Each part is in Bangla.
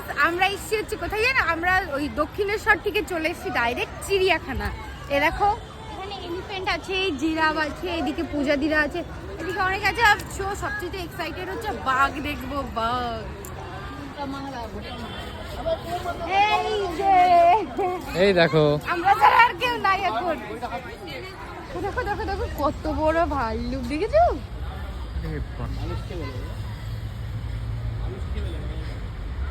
গাইস আমরা এসেছি হচ্ছে কোথায় জানো? আমরা ওই দক্ষিণেশ্বর থেকে চলে এসেছি ডাইরেক্ট চিড়িয়াখানা। এ দেখো এখানে এলিফ্যান্ট আছে জিরাফ আছে এদিকে পূজাদিরা আছে এদিকে অনেক আছে। আর শো সবচেয়ে এক্সাইটেড হচ্ছে বাঘ দেখব বাঘ। এই যে। এই দেখো। আমরা ছাড়া আর কেউ নাই এখন। দেখো দেখো দেখো কত বড় ভাল্লুক দেখেছ ওই দেখো, দেখো, দেখো। এই দেখো দোকানা দেয়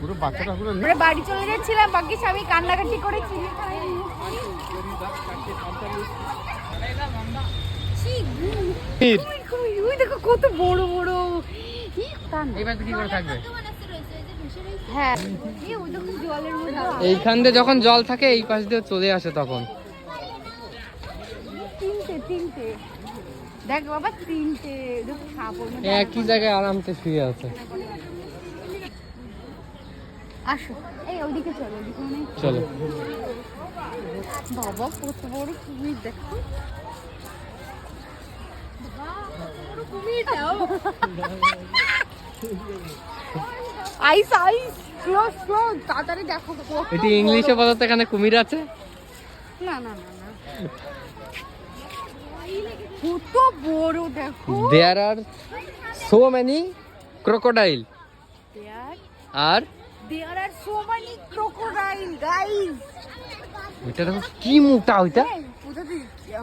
পুরো বাচ্চাটা পুরো আমরা বাড়ি চলে যাচ্ছিলাম বাকি কান্নাকাটি দেখো কত বড় বড়। হ্যাঁ এইখান দিয়ে যখন জল থাকে এই পাশ দিয়ে চলে আসে তখন। দেখ বাবা তিনটে। একই জায়গায় আরামসে শুয়ে আছে। আসো। এই ওদিকে চলো মানে চলো। বাবা কত বড় কুমির দেখো। আইস আইস ক্লোজ ক্লোজ তাড়াতাড়ি দেখো কত এটি বড়। ইংলিশে বলতে এখানে কুমির আছে? না না না না। কত বড় দেখো। There are so many crocodile R there are so many crocodile guys ওইটা দেখো কি মোটা ওইটা।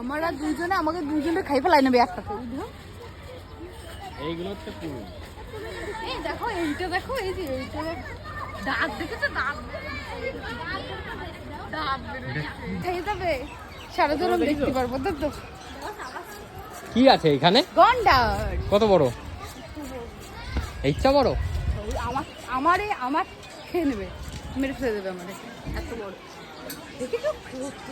আমরা দুজনে আমাকে দুজনে খাই ফেলাই নেবে একসাথে? বুঝলো এইগুলো হচ্ছে কুমির এই দেখো এইটা দেখো এই যে এইটা। দেখো। দাঁত দেখেছ দাঁত দাঁত খাই যাবে সারা ধরুন দেখতে পারব তো তো। কি আছে এখানে? গন্ডার। কত বড়? এইটা বড়? আমার আমারে আমার খেয়ে নেবে, মেরে ফেলে দেবে আমারে এত বড়। দেখেছ কত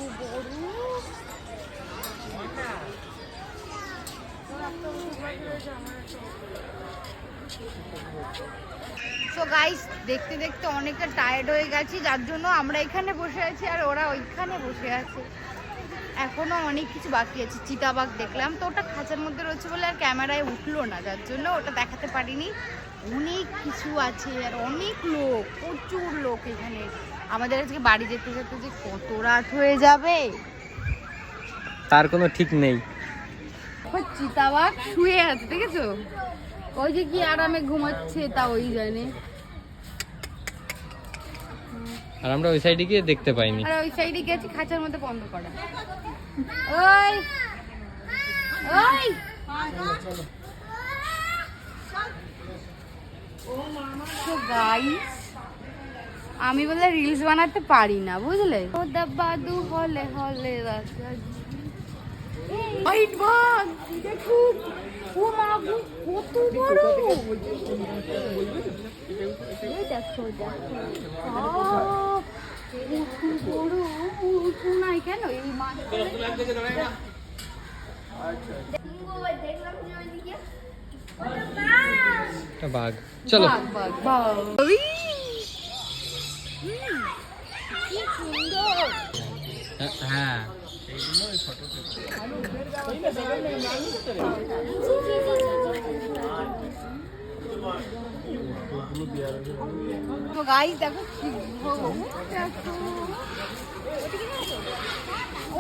সো গাইস দেখতে দেখতে অনেকটা টায়ার্ড হয়ে গেছি, যার জন্য আমরা এখানে বসে আছি আর ওরা ওইখানে বসে আছে। এখনও অনেক কিছু বাকি আছে, চিতাবাঘ দেখলাম। তো ওটা খাঁচার মধ্যে রয়েছে বলে আর ক্যামেরায় উঠল না, যার জন্য ওটা দেখাতে পারিনি। অনেক কিছু আছে আর অনেক লোক প্রচুর লোক এখানে। আমাদের আজকে বাড়ি যেতে যেতে যে কত রাত হয়ে যাবে? তার কোনো ঠিক নেই। চিতাবাঘ শুয়ে আছে দেখেছ? ওই যে কি আরামে ঘুমাচ্ছে তা ওই জানে। আর আমরা ওই সাইডে গিয়ে দেখতে পাইনি। আর ওই সাইডে গেছি খাঁচার মধ্যে বন্ধ করা। ওই! ওই তো গাইস আমি বলে রিলস বানাতে পারি না বুঝলে? ও দাবাদু হলে হলে হোয়াইট বাগ দেখো ও মা গো, কত বড়! এই দেখো দেখো। বড় উঠু নাই কেন এই মাছ? বাঘ চলো বাঘ। সুন্দর হ্যাঁ। গাইস দেখো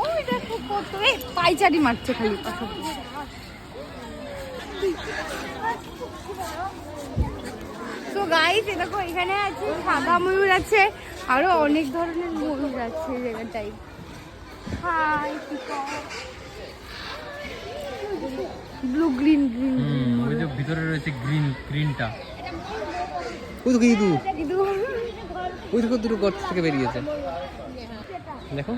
ওই দেখো কত পাইচারি মারছে খালি। তো গাইস এ দেখো এখানে আছে সাদা ময়ূর আছে আরও অনেক ধরনের ময়ূর আছে হাই ব্লু গ্রিন গ্রিন ওই যে ভিতরে রয়েছে গ্রিন গ্রিনটা ওই দেখো ইঁদু ওই দেখো দুটো গর্ত থেকে বেরিয়েছে। দেখো।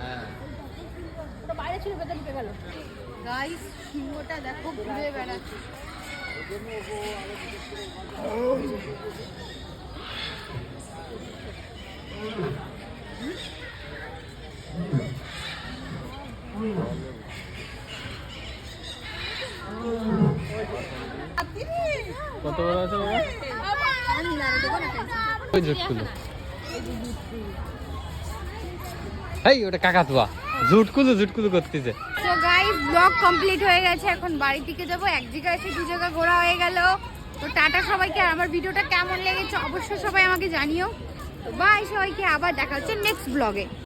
বাইরে ছিল বেদা ঢুকে গেল। গাইস সিংহটা দেখো ঘুরে বেড়াচ্ছে। কত বড় আছে বাবা ওই জুটকুলো এই ওটা কাকাতুয়া জুটকুলু জুটকুলু করতেছে। তো গাইস ব্লগ কমপ্লিট হয়ে গেছে, এখন বাড়ি থেকে যাব, এক জায়গায় এসে দু জায়গা ঘোরা হয়ে গেল। তো টাটা সবাইকে, আর আমার ভিডিওটা কেমন লেগেছে অবশ্যই সবাই আমাকে জানিও। তো বাই সবাইকে, আবার দেখা হচ্ছে নেক্সট ব্লগে